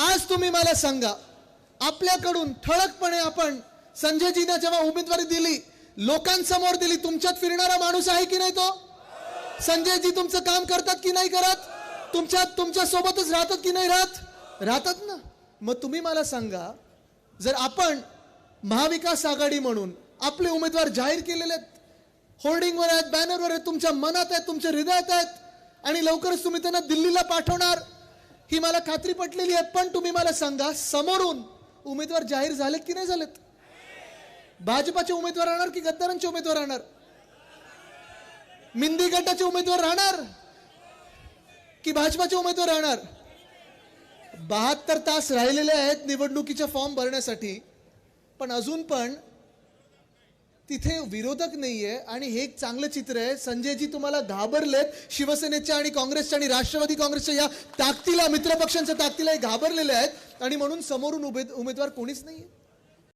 आज तुम्ही मला सांगा आपल्याकडून ठळकपणे आपण संजयजींना जेव्हा उमेदवारी दिली लोकांसमोर दिली तुमच्यात फिरणारा माणूस आहे की नाही तो? संजयजी तुमचं काम करतात की नाही करत? तुमच्या तुमच्या सोबतच राहतात की नाही राहत? राहतात ना. मग तुम्ही मला सांगा जर आपण महाविकास आघाडी म्हणून आपले उमेदवार जाहीर केलेले आहेत होर्डिंगवर आहेत बॅनरवर आहेत तुमच्या मनात आहेत तुमच्या हृदयात आहेत आणि लवकरच तुम्ही त्यांना दिल्लीला पाठवणार ही मला खात्री पटलेली आहे पण तुम्ही मला सांगा समोरून उमेदवार जाहीर झालेत की नाही झालेत? भाजपाचे उमेदवार राहणार की गद्दारांचे उमेदवार राहणार? मिंदी गटाचे उमेदवार राहणार की भाजपाचे उमेदवार राहणार? बहात्तर तास राहिलेले आहेत निवडणुकीचे फॉर्म भरण्यासाठी पण अजून पण तिथे विरोधक नाहीये आणि हे एक चांगलं चित्र आहे. संजयजी तुम्हाला घाबरलेत. शिवसेनेच्या आणि काँग्रेसच्या आणि राष्ट्रवादी काँग्रेसच्या या ताकदीला मित्रपक्षांच्या ताकदीला हे घाबरलेले आहेत. आणि म्हणून समोरून उभे उमेदवार कोणीच नाहीये.